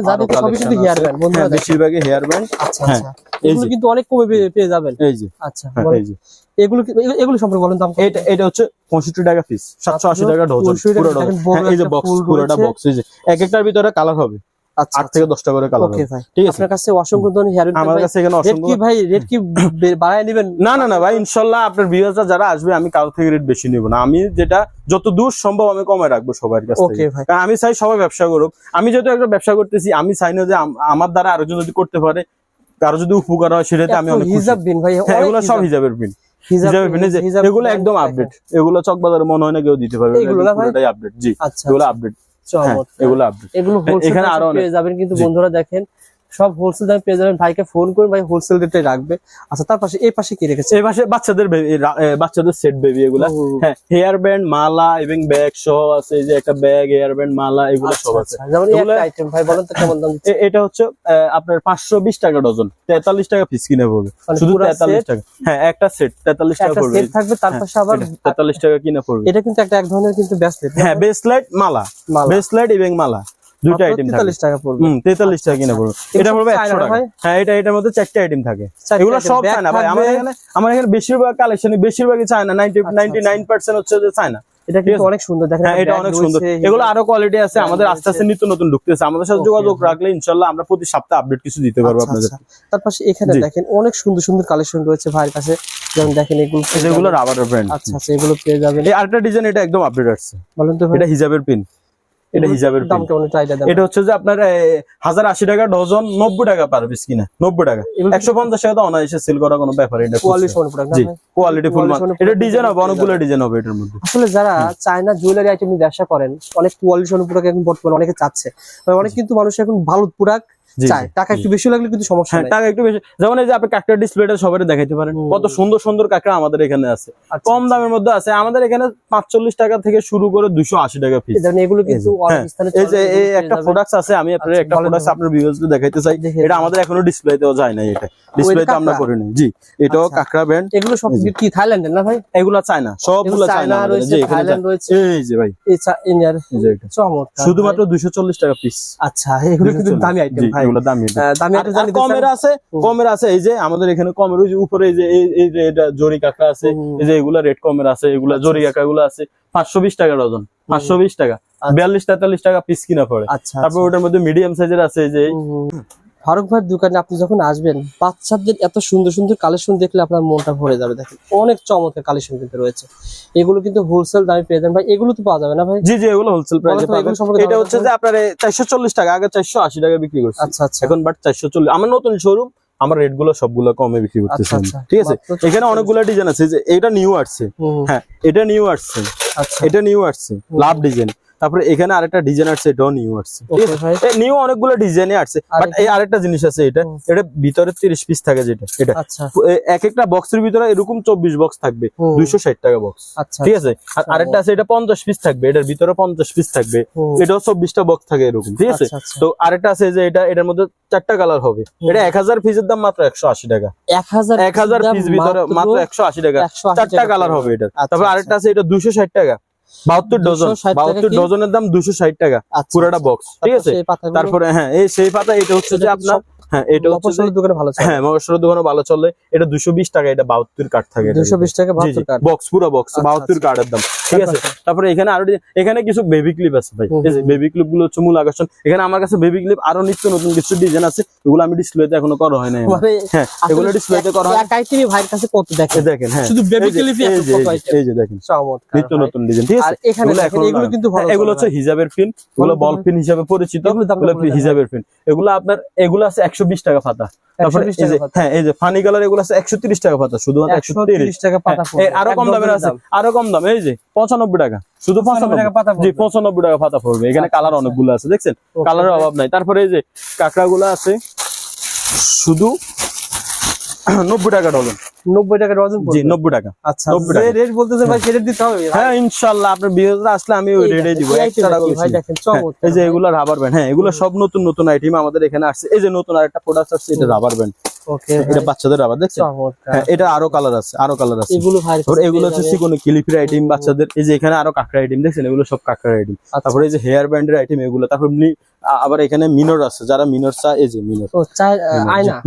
হেয়ার ব্যান্ড হ্যাঁ। বেশিরভাগই হেয়ার ব্যান্ড আচ্ছা হ্যাঁ, আচ্ছা। এগুলো কিন্তু অনেক কমে পেয়ে- যাবেন? এই যে। আচ্ছা হ্যাঁ, এই যে। এগুলো এগুলো- এগুলো সম্পর্কে বলেন দাম এটা এটা হচ্ছে পঁয়ষট্টি টাকা পিস সাতশো আশি টাকা ডজন পুরো ডজন দেখেন, বড় এই যে বক্স পুরোটা বক্স এই যে। এক একটার ভিতরে কালার হবে। আচ্ছা আট থেকে দশটা করে কালার ওকে হবে। ভাই। ঠিক আছে? আপনার কাছে অসংখ্য ধরনের আমার কাছে এখানে অসংখ্য কি ভাই? রেট কি বাড়ায় নেবেন? না না না ভাই ইনশাল্লাহ আপনার ভিউয়ার্সরা যারা আসবে আমি কারও থেকে রেট বেশি নিব না। আমি যেটা যত দূর সম্ভব আমি কমে রাখব সবার কাছ আমি চাই সবাই ব্যবসা করুক। আমি যেহেতু একটা ব্যবসা করতেছি আমি চাই না যে আমার দ্বারা আরেকজন যদি করতে পারে কারও যদি উপকার হয় সেটাতে আমি অনেক হিজাব বিন ভাই হ্যাঁ এগুলো সব হিজাব। হিজাবের হিজাব এগুলো একদম আপডেট এগুলো চকবাজারে মনে হয় না কেউ দিতে পারবে। এগুলো আপডেট জি আচ্ছা এগুলো আচ্ছা, আপডেট হ্যাঁ চমৎকার। এগুলো আপডেট এগুলো এখানে আরও পেয়ে যাবেন কিন্তু বন্ধুরা দেখেন সব হোলসেল দামে পেয়ে যাবেন। ভাইকে ফোন করুন ভাই হোলসেল রেটে রাখবে। আচ্ছা তার পাশে এই পাশে কি রেখেছে? এই পাশে বাচ্চাদের বাচ্চাদের সেট বেবি এগুলা। হ্যাঁ হেয়ার ব্যান্ড মালা এবং ব্যাগ সহ আছে এই যে একটা ব্যাগ হেয়ার ব্যান্ড মালা এগুলো আচ্ছা, সব আছে। আচ্ছা। যেমন এই একটা আইটেম ভাই বলেন তো কেমন দাম? এটা হচ্ছে আপনার পাঁচশো বিশ টাকা ডজন। তেতাল্লিশ টাকা পিস কিনে পড়বে। মানে শুধু পুরা তেতাল্লিশ set? টাকা। হ্যাঁ একটা সেট তেতাল্লিশ টাকা পড়বে। সেট থাকবে তার পাশে আবার তেতাল্লিশ টাকা কিনে পড়বে। এটা কিন্তু একটা এক ধরনের কিন্তু ব্যাসলেট হ্যাঁ বেসলাইট মালা। বেসলাইট এবং মালা। দুইটা আইটেম থাকে। তেতাল্লিশ টাকা পড়বে। হুম তেতাল্লিশ টাকা কিনে পড়বে। এটা পড়বে চায়না একশো না টাকা। হ্যাঁ এটা এটার মধ্যে চারটে আইটেম থাকে। এগুলো সব চায়না ভাই। থাকবে। এখানে আমার এখানে বেশিরভাগ কালেকশন বেশিরভাগই চায়না। নাইনটি আচ্ছা, নাইনটি নাইন পার্সেন্ট হচ্ছে যে চায়না। এটা কিন্তু অনেক সুন্দর। দেখেন হ্যাঁ এটা অনেক সুন্দর। এগুলো আরও কোয়ালিটি আছে। আমাদের আস্তে আস্তে নিত্য নতুন ঢুকতেছে আমাদের সাথে যোগাযোগ রাখলে ইনশাল্লাহ আমরা প্রতি সপ্তাহে আপডেট কিছু দিতে পারব আচ্ছা, আপনাদের। আচ্ছা। তার পাশে এখানে দেখেন অনেক সুন্দর সুন্দর কালেকশন রয়েছে ভাইয়ের কাছে। যেমন দেখেন এগুলো যাবেন। রাবারের ব্র্যান্ড আচ্ছা আচ্ছা এগুলো পেয়ে যাবেন। এই আরেকটা ডিজাইন এটা একদম আপডেট আসছে। বলেন তো ভাই। এটা হিজাবের পিন এটা হিসাবের দাম কেমন এটা হচ্ছে যে আপনার হাজার আশি টাকা ডজন নব্বই টাকা পার পিস কিনা নব্বই টাকা। একশো পঞ্চাশ টাকা তো অনায়াসে সেল করা কোনো ব্যাপার এটা কোয়ালিটি ফুল এটা ডিজাইন হবে অনেকগুলো ডিজাইন হবে এটার মধ্যে। আসলে যারা চায়না জুয়েলারি আইটেম ব্যবসা করেন অনেক কোয়ালিটি সম্পন্ন এখন বর্তমানে অনেকে চাচ্ছে। অনেক কিন্তু মানুষ এখন ভালো প্রোডাক্ট জি, চায় টাকা একটু বেশি লাগলে কিন্তু সমস্যা হ্যাঁ টাকা একটু বেশি। যেমন এই যে আপনি কাঁকড়ার ডিসপ্লেটা সবাই দেখাইতে পারেন। কত সুন্দর সুন্দর কাঁকড়া আমাদের এখানে আছে। আচ্ছা, কম দামের মধ্যে আছে। আমাদের এখানে পাঁচচল্লিশ টাকা থেকে শুরু করে দুশো আশি টাকা পিস এগুলো কিন্তু এই যে, অনেক হ্যাঁ, এই একটা প্রোডাক্ট আছে আমি আপনার আচ্ছা, একটা প্রোডাক্ট আপনার ভিউয়ার্সদের দেখাইতে চাই। এটা আমাদের এখনও ডিসপ্লেতেও যায় না এটা। ডিসপ্লেতে আমরা কাঁকড়া? করিনি জি এটাও আচ্ছা। কাঁকড়া এগুলো সব কি থাইল্যান্ডের না ভাই? এগুলা চায় না সবগুলো এগুলো চায়না রয়েছে থাইল্যান্ড রয়েছে। এই যে ভাই। এই চা- ইন্ডিয়ার এই যে এটা। চমৎকার শুধুমাত্র টাকা পিস আচ্ছা এগুলো কিন্তু দামি আইটেম এগুলো দামি দামি আর- জানি কমের আছে কমের আছে এই যে আমাদের এখানে কমের ওই যে উপরে এই যে এই- যে এটা জরি কাকা আছে এই যে এগুলা রেড কমের আছে এগুলা জরি কাকা আছে পাঁচশো বিশ টাকা ডজন পাঁচশো বিশ টাকা বিয়াল্লিশ তেতাল্লিশ টাকা পিস কিনা পড়ে। আচ্ছা তারপর ওটার মধ্যে মিডিয়াম সাইজের আছে এই যে। ফারুক ভাইয়ের দোকানে আপনি যখন আসবেন বাচ্চাদের এত সুন্দর সুন্দর কালেকশন দেখলে আপনার মনটা ভরে যাবে। দেখেন অনেক চমৎকার কালেকশন কিন্তু রয়েছে। এগুলো কিন্তু হোলসেল দামে পেয়ে যাবেন। ভাই এগুলো তো পাওয়া যাবে না ভাই? জি জি এগুলো হোলসেল প্রাইসে সম্পর্কে এটা হচ্ছে যে আপনার চারশো চল্লিশ টাকা আগে চারশো আশি টাকা বিক্রি করছি। আচ্ছা আচ্ছা। এখন বাট চারশো চল্লিশ আমার নতুন শোরুম আমার রেটগুলো সবগুলো কমে বিক্রি করতেছি আচ্ছা, আচ্ছা। ঠিক আছে? এখানে অনেকগুলো ডিজাইন আছে যে এটা নিউ আসছে। হ্যাঁ এটা নিউ আসছে। আচ্ছা। এটা নিউ আসছে। লাভ ডিজাইন তারপরে এখানে আরেকটা ডিজাইন আসছে এটাও নিউ আসছে। আছে নিউ অনেকগুলো ডিজাইনে আসছে আর বাট এই আরেকটা জিনিস আছে এটা এটা ভিতরে তিরিশ পিস থাকে যেটা এটা। আচ্ছা। এক একটা বক্সের ভিতরে এরকম চব্বিশ বক্স থাকবে। দুইশো ষাট টাকা বক্স আচ্ছা। ঠিক আছে? আর আরেকটা আছে এটা পঞ্চাশ পিস থাকবে এটার ভিতরে পঞ্চাশ পিস থাকবে। এটাও চব্বিশটা বক্স থাকে এরকম ঠিক আছে? আচ্ছা, আচ্ছা। তো আরেকটা আছে যে এটা এটার মধ্যে চারটা কালার হবে। এটা এক হাজার পিসের দাম মাত্র একশো আশি টাকা। এক হাজার পিস ভিতরে মাত্র একশো আশি টাকা। চারটা কালার হবে এটা। আচ্ছা, তারপর আচ্ছা। আরেকটা আছে এটা দুশো ষাট টাকা। বাহাত্তর ডজন। বাহাত্তর ডজনের দাম দুশো ষাট টাকা পুরোটা পুরাটা আচ্ছা। বক্স ঠিক আছে? তারপরে হ্যাঁ এই সেই পাতা এটা হচ্ছে যে আপনার হ্যাঁ এটা হচ্ছে দোকানে ভালো চলে। হ্যাঁ মগেশ্বরের দোকানে ভালো চলে। এটা দুশো বিশ টাকা এটা বাহাত্তর কাঠ থাকে এটার দুশো বিশ টাকা জি, জি, বাহাত্তর কার্ড বক্স পুরো বক্স বাহাত্তর। কার্ডের দাম ঠিক আছে? তারপরে এখানে আরও এখানে কিছু বেবি ক্লিপ আছে ভাই। এই যে বেবি ক্লিপগুলো হচ্ছে মূল আকর্ষণ। এখানে আমার কাছে বেবি ক্লিপ আরও নিত্য নতুন কিছু ডিজাইন আছে। এগুলো আমি ডিসপ্লেতে এখনও করা হয় না মানে হ্যাঁ এগুলো ডিসপ্লেতে করা হয়। এক ভাইয়ের কাছে কত দেখেন? দেখেন হ্যাঁ। শুধু বেবি ক্লিপই এত কত এই এই যে দেখেন। চমৎকার নিত্য নতুন ডিজাইন ঠিক আর এখানে এগুলো। কিন্তু ভালো হ্যাঁ, এগুলো হচ্ছে হিজাবের পিন এগুলো বল। পিন হিসাবে পরিচিত। এগুলো হিজাবের পিন এগুলো আপনার এগুলো আছে একশো বিশ টাকা পাতা। তারপরে এই যে হ্যাঁ এই যে ফানি কালার এগুলো আছে একশো তিরিশ টাকা পাতা শুধুমাত্র 130 টাকা পাতা হ্যাঁ, আরও কম দামের আছে আরও কম দাম এই যে পঁচানব্বই টাকা শুধু 95 টাকা পাতা জি পড়বে। পঁচানব্বই টাকা পাতা পড়বে এখানে আচ্ছা, কালার আচ্ছা। অনেকগুলো আছে দেখছেন? কালারের অভাব নাই। তারপরে এই যে কাঁকড়া গুলা আছে শুধু (clears throat) নব্বই টাকা ডজন। নব্বই টাকা ডজন জি পড়বে। নব্বই টাকা। আচ্ছা 90 যে। রেট বলতেছেন ভাই সেটা দিতে হবে। হ্যাঁ ইনশাল্লাহ আপনার বিয়েতে আসলে আমি ওই রেটে দিব। এই টাকা ভাই দেখেন হ্যাঁ, চমৎকার এই যে এগুলা রাবার ব্যান্ড হ্যাঁ এগুলো সব নতুন নতুন আইটেম আমাদের এখানে আসছে। এই যে নতুন আরেকটা প্রোডাক্ট আসছে এটা রাবার ব্যান্ড ওকে এটা বাচ্চাদের রাবার দেখছেন? হ্যাঁ এটা আরও কালার আছে আরও কালার আছে। এগুলো ভাই এগুলো হচ্ছে সিকোনো ক্লিপের আইটেম বাচ্চাদের এই যে এখানে আরও কাঁকড়া আইটেম দেখছেন? এগুলো সব কাঁকড়া আইটেম আচ্ছা। তারপরে এই যে হেয়ার ব্যান্ডের আইটেম এগুলো। তারপর আবার এখানে মিনর আছে যারা মিনর চা এই যে মিনর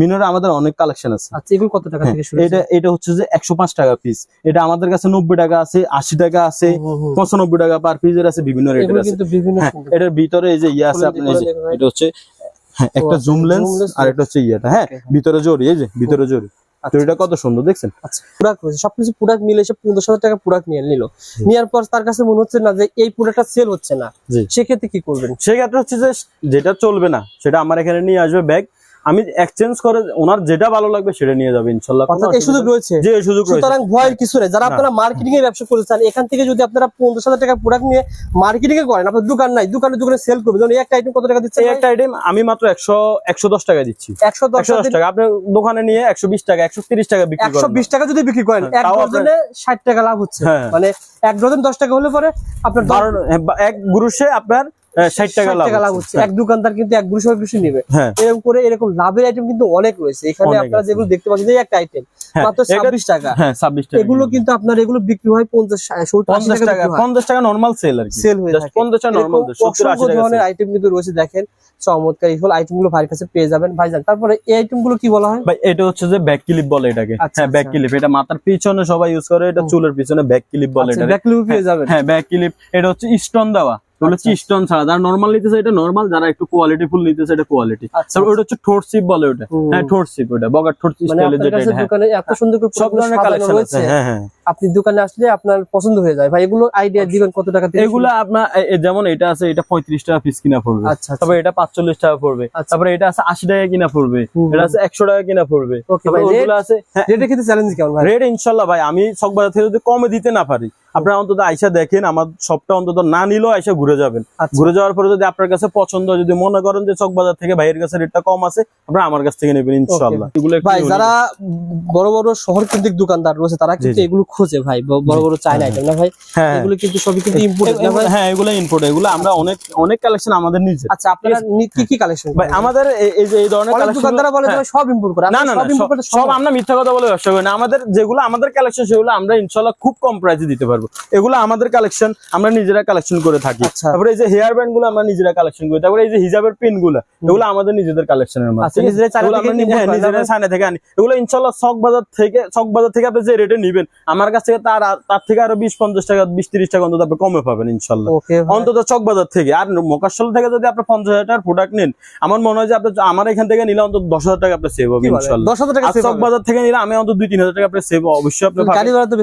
মিনর আমাদের অনেক কালেকশন আছে। আচ্ছা এগুলো কত টাকা হ্যাঁ, থেকে শুরু এটা এটা হচ্ছে যে একশো পাঁচ টাকা পিস এটা আমাদের কাছে নব্বই টাকা আছে আশি টাকা আছে হুম, হুম, হুম। পঁচানব্বই টাকা পার পিসের আছে বিভিন্ন রেটের আছে। বিভিন্ন হ্যাঁ এটার ভিতরে এই যে ইয়ে আছে ভাই। এটা হচ্ছে হ্যাঁ একটা আচ্ছা, জুম লেন্স আর একটা হচ্ছে ইয়েটা হ্যাঁ ভিতরে জোর এই যে ভিতরে জোর তো এটা কত সুন্দর দেখছেন? আচ্ছা প্রোডাক্ট রয়েছে সবকিছু প্রোডাক্ট মিলে সে পনেরোশো হাজার টাকা প্রোডাক্ট নিয়ে নিল। নেওয়ার পর তার কাছে মনে হচ্ছে না যে এই প্রোডাক্টটা সেল হচ্ছে না। সেক্ষেত্রে কি করবেন? সেক্ষেত্রে হচ্ছে যে যেটা চলবে না সেটা আমার এখানে নিয়ে আসবে ব্যাগ আমি এক্সচেঞ্জ করে ওনার যেটা ভালো লাগবে সেটা নিয়ে যাবে ইনশাল্লাহ। অর্থাৎ এই সুযোগ রয়েছে। যে সুযোগ রয়েছে। সুতরাং ভয়ের কিছু নেই। যারা আপনারা মার্কেটিং এর ব্যবসা করতে চান এখান থেকে যদি আপনারা পঞ্চাশ হাজার টাকা প্রোডাক্ট নিয়ে মার্কেটিং এ করেন আপনার দোকান নাই দোকানে দোকানে সেল যেমন একটা আইটেম কত টাকা দিচ্ছে এই একটা আইটেম আমি মাত্র একশো একশো দশ টাকা দিচ্ছি। একশো দশ একশো দশ টাকা। আপনার দোকানে নিয়ে একশো বিশ টাকা একশো তিরিশ টাকা বিক্রি একশো করেন বিশ টাকা যদি বিক্রি করেন হ্যাঁ, এক ডজনে ষাট টাকা লাভ হচ্ছে। হ্যাঁ। মানে এক ডজন দশ টাকা হলে পরে আপনার হ্যাঁ, এক গ্রুশে আপনার টাকা 60 টাকা লাভ হচ্ছে। হচ্ছে। এক দোকানদার কিন্তু এক নেবে। হ্যাঁ। এরকম করে এরকম লাভের আইটেম কিন্তু অনেক রয়েছে। এখানে আপনারা যেগুলো দেখতে পাচ্ছেন একটা আইটেম হ্যাঁ, মাত্র ছাব্বিশ টাকা। হ্যাঁ ছাব্বিশ টাকা। এগুলো কিন্তু আপনার এগুলো বিক্রি হয় পঞ্চাশ পঞ্চাশ টাকা হয়। পঞ্চাশ টাকা নর্মাল সেল আর সেল হয়ে পঞ্চাশ টাকা নর্মাল ধরনের আইটেম কিন্তু রয়েছে দেখেন। চমৎকার এই আইটেমগুলো ভাইয়ের কাছে পেয়ে যাবেন। ভাইজান তারপরে এই আইটেমগুলো কি বলা হয়? ভাই এটা হচ্ছে যে ব্যাক ক্লিপ বলে এটাকে। আচ্ছা, হ্যাঁ ব্যাক আচ্ছা। ক্লিপ এটা মাথার পিছনে সবাই ইউজ করে এটা চুলের পিছনে ব্যাক ক্লিপ বলে আচ্ছা, এটা পেয়ে যাবেন। হ্যাঁ ব্যাক ক্লিপ এটা হচ্ছে স্টোন দেওয়া। আচ্ছা। ছাড়া যারা নর্মাল নিতেছে এটা নর্মাল যারা একটু কোয়ালিটি ফুল নিতেছে এটা কোয়ালিটি আচ্ছা, তারপর ওটা হচ্ছে ঠোঁট সিপ বলে ওটা। হ্যাঁ ঠোঁট সিপ ওটা বগার ঠোঁট মানে যেটা হ্যাঁ। দোকানে এত সুন্দর করে সব ধরনের কালেকশন আছে হ্যাঁ হ্যাঁ। আপনি দোকানে আসলে আপনার পছন্দ হয়ে যায়। ভাই এগুলো আইডিয়া দিবেন কত টাকা এগুলা আপনার যেমন এটা আছে এটা পঁয়ত্রিশ টাকা পিস কিনা পড়বে। আচ্ছা আচ্ছা। তারপরে এটা পাঁচচল্লিশ টাকা পড়বে। আচ্ছা। তারপরে এটা আছে আশি টাকা কিনা পড়বে। এটা আছে একশো টাকা কিনা পড়বে। ওগুলো আছে রেটে খেতে চ্যালেঞ্জ কেমন ভাই? রেট ইনশাল্লাহ ভাই আমি চকবাজার থেকে যদি কমে দিতে না পারি আপনারা অন্তত আইসা দেখেন আমার সবটা অন্তত না নিলেও আইসা ঘুরে যাবেন। আচ্ছা। ঘুরে যাওয়ার পরে যদি আপনার কাছে পছন্দ যদি মনে করেন যে চকবাজার থেকে ভাইয়ের কাছে রেটটা কম আছে আপনারা আমার কাছ থেকে নেবেন ইনশাল্লাহ ভাই যারা বড় বড় শহর কেন্দ্রিক দোকানদার রয়েছে তারা কিন্তু এগুলো খোঁজে ভাই বড় বড় চায়না আইটেম না ভাই? হ্যাঁ। এগুলো কিন্তু সবই কিন্তু ইম্পোর্টেড না ভাই? হ্যাঁ এগুলো ইম্পোর্ট এগুলো আমরা অনেক অনেক কালেকশন আমাদের নিজে আচ্ছা আপনারা কি কি কালেকশন ভাই আমাদের এই- যে এই ধরনের collection দোকানদাররা বলে যে হ্যাঁ। সব ইম্পোর্ট করে না না সব ইম্পোর্ট সব- আমরা মিথ্যা কথা বলে ব্যবসা করি না। আমাদের যেগুলো আমাদের কালেকশন সেগুলো আমরা ইনশাল্লাহ খুব কম প্রাইসে দিতে পারব। এগুলো আমাদের কালেকশন আমরা নিজেরা কালেকশন করে থাকি। আচ্ছা। তারপরে এই যে হেয়ার ব্যান্ডগুলো আমরা নিজেরা কালেকশন করি। তারপরে এই যে হিজাবের পিনগুলো এগুলো আমাদের নিজেদের কালেকশনের আচ্ছা, নিজেরা? থেকে আনি এগুলো ইনশাল্লাহ চক বাজার থেকে চক বাজার থেকে আপনি যে রেটে নিবেন আমার কাছ থেকে তার তার থেকে আরও বিশ পঞ্চাশ টাকা বিশ তিরিশ টাকা অন্তত আপনি কমে পাবেন ইনশাল্লাহ অন্তত চক বাজার থেকে। আর মোকাশল থেকে যদি আপনি পঞ্চাশ হাজার টাকার প্রোডাক্ট নেন আমার মনে হয় যে আপনি আমার এখান থেকে নিলে অন্তত দশ হাজার টাকা আপনি সেভ হবে ইনশাল্লাহ দশ হাজার টাকা চক বাজার থেকে নিলে আমি অন্তত দুই তিন হাজার টাকা আপনি সেভ অবশ্যই আপনি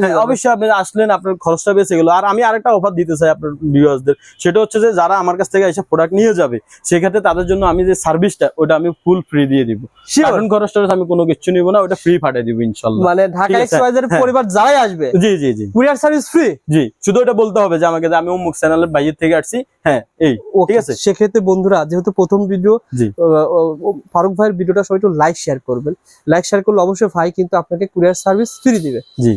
হ্যাঁ। অবশ্যই আপনি আসলেন আপনার খরচটা বেঁচে গেল। আর আমি আরেকটা অফার দিতে চাই আপনার ভিউয়ার্সদের সেটা হচ্ছে যে যারা আমার কাছ থেকে এসে প্রোডাক্ট নিয়ে যাবে সেক্ষেত্রে তাদের জন্য আমি যে সার্ভিসটা ওটা আমি ফুল ফ্রি দিয়ে দিব। কার্টুন খরচটা আমি কোনো কিছু নিব না ওটা ফ্রি পাঠিয়ে দিব ইনশাল্লাহ। মানে ঢাকা এক্সওয়াইজের হ্যাঁ। পরিবার যারাই আসবে জি জি জি। কুরিয়ার সার্ভিস ফ্রি জি শুধু এটা বলতে হবে যে আমাকে যে আমি অমুক চ্যানেলের বাইরের থেকে আসছি হ্যাঁ এই ঠিক আছে? সেক্ষেত্রে বন্ধুরা যেহেতু প্রথম ভিডিও ফারুক ভাইয়ের ভিডিওটা সবাই একটু লাইক শেয়ার করবেন। লাইক শেয়ার করলে অবশ্যই ভাই কিন্তু আপনাকে কুরিয়ার সার্ভিস ফ্রি দিবে। জি।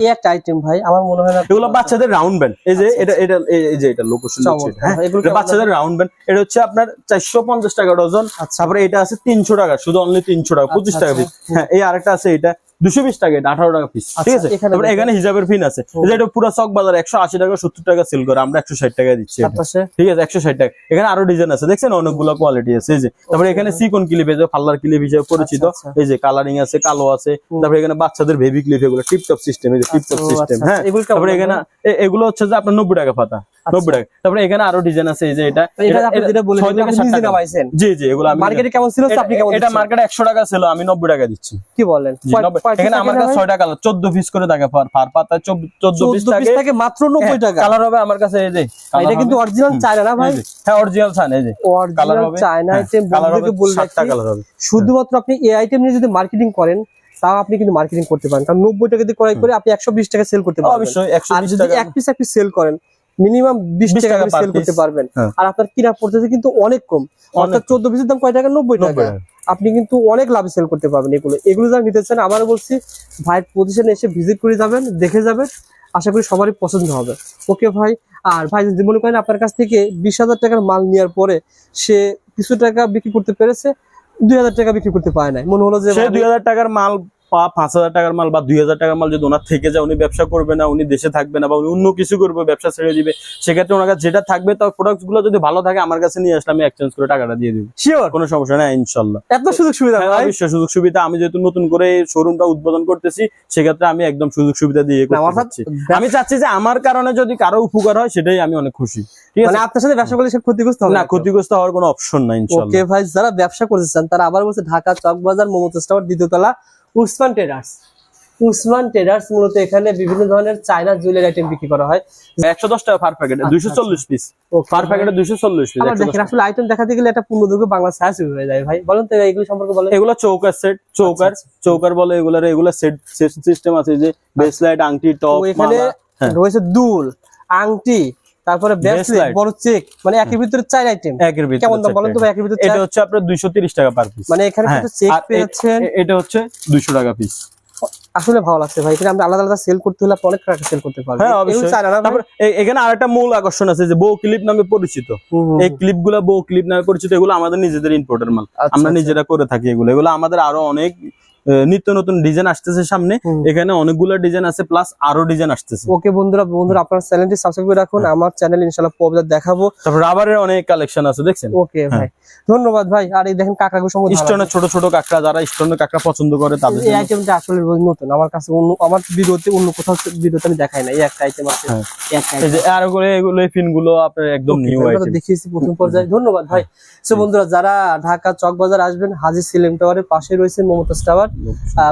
এই একটা আইটেম ভাই আমার মনে হয় না এগুলো বাচ্চাদের রাউন্ড ব্যান্ড এই যে আচ্ছা, এটা এটা এই যে এটা লোকেশন হ্যাঁ? এগুলো বাচ্চাদের রাউন্ড ব্যান্ড এটা হচ্ছে আপনার চারশো পঞ্চাশ টাকা ডজন আচ্ছা। তারপরে এটা আছে তিনশো টাকা শুধু অনলি তিনশো টাকা পঁচিশ আচ্ছা, টাকা আচ্ছা। হ্যাঁ এই আরেকটা আছে এটা দুশো বিশ টাকা এটা আঠারো টাকা পিস ঠিক আচ্ছা, আছে? এখানে তারপরে দেখেন। এখানে হিজাবের পিন আছে। এটা পুরো চক বাজার একশো আশি টাকা সত্তর টাকা সেল করে আমরা একশো ষাট টাকা দিচ্ছি ঠিক আছে একশো ষাট টাকা। এখানে আরও ডিজাইন আছে দেখছেন? অনেকগুলো কোয়ালিটি আছে এই যে। তারপরে এখানে সিকন ক্লিপ হিসেবে পরিচিত। আচ্ছা, এই যে কালারিং আছে কালো আছে। তারপরে এখানে বাচ্চাদের বেবি ক্লিপ এগুলো টিপটপ সিস্টেম এই যে টিপটপ আচ্ছা, সিস্টেম আচ্ছা, হ্যাঁ? তারপরে এখানে এগুলো হচ্ছে যে আপনার নব্বই টাকা পাতা নব্বই টাকা। তারপরে এখানে আরও ডিজাইন আছে এই যে এটা। জি জি এগুলো মার্কেটে কেমন ছিল এটা মার্কেটে একশো টাকা ছিল আমি নব্বই টাকা দিচ্ছি। কি বলেন? এখানে আমার কাছে ভাই? কালার চোদ্দ পিস করে থাকে পার পার পাতায় চোদ্দ পিস 14 piece থাকে। থাকে মাত্র 90 টাকা। কালার হবে আমার কাছে এই যে এটা কিন্তু অরিজিনাল চায়না না ভাই। হ্যাঁ অরিজিনাল ছান এই যে। অরিজিনাল চায়না হ্যাঁ, আইটেম বলে কালার হবে। শুধুমাত্র আপনি এই আইটেম নিয়ে যদি মার্কেটিং করেন তাও আপনি কিন্তু মার্কেটিং করতে পারেন। কারণ নব্বই টাকা দিয়ে ক্রয় করে আপনি একশো বিশ টাকা সেল করতে পারবেন। অবশ্যই টাকা এক পিস এক পিস সেল করেন মিনিমাম বিশ টাকা সেল করতে পারবেন। হ্যাঁ। আর আপনার কিনা পড়তেছে কিন্তু অনেক কম। অর্থাৎ চোদ্দ পিসের দাম কয় টাকা? নব্বই টাকা। আপনি কিন্তু অনেক লাভে সেল করতে পারবেন এগুলো। এগুলো যারা নিতে চান আবার বলছি ভাইয়ের প্রতিষ্ঠানে এসে ভিজিট করে যাবেন দেখে যাবেন। আশা করি সবারই পছন্দ হবে। ওকে ভাই আর ভাই যদি মনে করেন আপনার কাছ থেকে বিশ হাজার টাকার মাল নেওয়ার পরে সে কিছু টাকা বিক্রি করতে পেরেছে দুই হাজার টাকা বিক্রি করতে পারে নাই। মনে হলো যে দুই হাজার টাকার মাল পাঁচ হাজার টাকার মাল বা দুই হাজার টাকার মাল যদি ওনার থেকে যায় উনি ব্যবসা করবে না উনি দেশে থাকবে না বা উনি অন্য কিছু করবে ব্যবসা ছেড়ে দিবে সেক্ষেত্রে ওনার কাছে যেটা থাকবে তার প্রোডাক্টগুলো যদি ভালো থাকে আমার কাছে নিয়ে আসলে আমি এক্সচেঞ্জ করে টাকাটা দিয়ে দিব। শিওর কোনো সমস্যা নেই ইনশাল্লাহ। এত সুযোগ সুবিধা হ্যাঁ, ভাই। সুযোগ সুবিধা। আমি যেহেতু নতুন করে শোরুমটা উদ্বোধন করতেছি সেক্ষেত্রে আমি একদম সুযোগ সুবিধা দিয়ে করতে। আমি চাচ্ছি যে আমার কারণে যদি কারও উপকার হয় সেটাই আমি অনেক খুশি। ঠিক মানে আছে আপনার সাথে ব্যবসা করলে সে ক্ষতিগ্রস্ত হবে না ক্ষতিগ্রস্ত হওয়ার কোনো অপশন নাই ওকে ভাই যারা ব্যবসা করতে চান তারা আবার বলছে ঢাকা চকবাজার মমতাজ টাওয়ার দ্বিতীয়তলা উসমান ট্রেডার্স। উসমান ট্রেডার্স মূলত এখানে বিভিন্ন ধরনের চায়না জুয়েলারি আইটেম বিক্রি করা হয়। একশো দশ টাকা পার প্যাকেটে দুইশো চল্লিশ পিস পার প্যাকেটে দুইশো চল্লিশ পিস দেখেন আসলে আইটেম দেখাতে গেলে একটা পূর্ণদৈর্ঘ্য বাংলা সায়াস হয়ে যায় ভাই। বলেন তো এগুলো সম্পর্কে বলেন। এগুলো চৌকার সেট চৌকার আচ্ছা, চৌকার বলে এগুলার এগুলা সেট সিস্টেম আছে যে ব্রেসলাইট আংটি টপ এখানে হ্যাঁ। রয়েছে দুল আংটি তারপরে ব্রেসলেট বড় চেক মানে একের ভিতরে চার আইটেম একের ভিতরে কেমন দাম বলেন তো ভাই একের ভিতরে এটা হচ্ছে আপনার দুইশো তিরিশ টাকা পার পিস মানে এখানে হ্যাঁ, কিন্তু চেক পেয়েছেন এটা হচ্ছে দুইশো টাকা পিস আসলে ভালো লাগছে ভাই এখানে আমরা আলাদা আলাদা সেল করতে হলে অনেক টাকা সেল করতে পারবেন। হ্যাঁ অবশ্যই। তারপর এখানে আরেকটা মূল আকর্ষণ আছে যে বউ ক্লিপ নামে পরিচিত। এই ক্লিপগুলা বউ ক্লিপ নামে পরিচিত এগুলো আমাদের নিজেদের ইম্পোর্টার মাল। আচ্ছা, আমরা আচ্ছা। নিজেরা করে থাকি এগুলো। এগুলো আমাদের আরও অনেক নিত্য নতুন ডিজাইন আসতেছে সামনে। এখানে অনেকগুলো ডিজাইন আছে প্লাস আরও ডিজাইন আসতেছে। ওকে বন্ধুরা বন্ধুরা আপনার চ্যানেলটি সাবস্ক্রাইব করে রাখুন। আমার চ্যানেল ইনশাআল্লাহ পবদার দেখাবো। তারপর রাবারের অনেক কালেকশন আছে দেখছেন? ওকে ভাই ধন্যবাদ ভাই। আর এই দেখেন কাকাগো সম্বন্ধে ভালো স্টোনের ছোট ছোট কাঁকড়া যারা স্টোনের কাঁকড়া পছন্দ করে তাদের এই আইটেমটা আসলে নতুন। আমার কাছে অন্য আমার ভিডিওতে অন্য কোথাও ভিডিওতে আমি দেখাই না এই একটা আইটেম আছে। হ্যাঁ। এই যে আর করে এগুলো পিনগুলো আপনার একদম নিউ আইটেম দেখিয়েছি প্রথম পর্যায়ে। ধন্যবাদ ভাই। সো বন্ধুরা যারা ঢাকা চকবাজার আসবেন হাজি সিলেম টাওয়ারের পাশে রয়েছে মমতাজ টাওয়ার।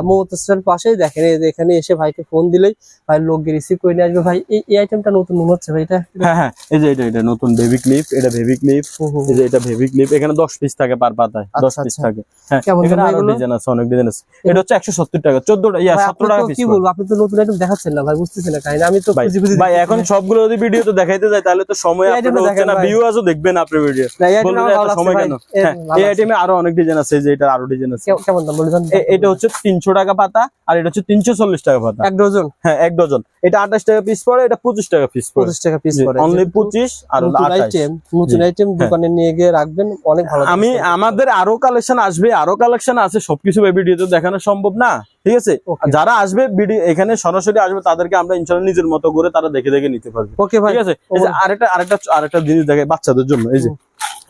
মমতাজ টাওয়ার পাশেই দেখেন এখানে এসে ভাইকে ফোন দিলেই ভাই লোক রিসিভ করে নিয়ে আসবে। ভাই এই আইটেমটা নতুন মনে হচ্ছে ভাই এটা? হ্যাঁ হ্যাঁ এই যে এটা এটা নতুন বেবি ক্লিপ এটা বেবি ক্লিপ এই যে এটা বেবি ক্লিপ এখানে 10 পিস থাকে পার পাতায় 10 আচ্ছা, পিস আচ্ছা। থাকে। হ্যাঁ এখানে আরও ডিজাইন আছে অনেক ডিজাইন আছে। এটা হচ্ছে 170 টাকা 14 টা ইয়া 17 টাকা পিস কি বলব আপনি তো নতুন আইটেম দেখাচ্ছেন না ভাই বুঝতেছেন না কাহিনী আমি তো খুঁজে খুঁজে ভাই এখন সবগুলো যদি ভিডিও তো দেখাইতে যায় তাহলে তো সময় আপনার হচ্ছে না। ভিউয়ার্সও দেখবেন আপনার ভিডিও বলবেন সময় কেন? হ্যাঁ এই লাগছে। আইটেমে আরও অনেক ডিজাইন আছে এই যে এটা আরও ডিজাইন আছে। কেমন দাম বলে? এটা হচ্ছে তিনশো টাকা পাতা আর এটা হচ্ছে তিনশো চল্লিশ টাকা পাতা। এক ডজন? হ্যাঁ এক ডজন। এটা আঠাশ টাকা পিস পড়ে এটা পঁচিশ টাকা পিস পড়ে। পঁচিশ টাকা পিস পড়ে। অনলি পঁচিশ আর হলো নতুন 28 আইটেম নতুন আইটেম হ্যাঁ। দোকানে নিয়ে গিয়ে রাখবেন অনেক ভালো আমি আমাদের আরও কালেকশন আসবে আরও কালেকশন আছে সবকিছু ভিডিওতে দেখানো সম্ভব না ঠিক আছে? যারা আসবে ভিডিও এখানে সরাসরি আসবে তাদেরকে আমরা ইনশাল্লাহ নিজের মতো করে তারা দেখে দেখে নিতে পারবে। ওকে ভাই। ঠিক আছে? আরেকটা আরেকটা আরেকটা জিনিস দেখে বাচ্চাদের জন্য এই যে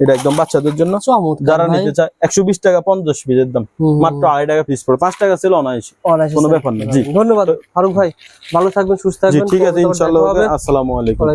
এটা একদম বাচ্চাদের জন্য। যারা নিতে চায় একশো বিশ টাকা পঞ্চাশ পিসের দাম মাত্র আড়াই টাকা পিস পড়ে পাঁচ টাকা ছিল অনায়াসে। কোনো ব্যাপার না, জি। ধন্যবাদ। ফারুক ভাই ভালো থাকবেন সুস্থ থাকবেন। ঠিক আছে ইনশাল্লাহ আসসালামু আলাইকুম।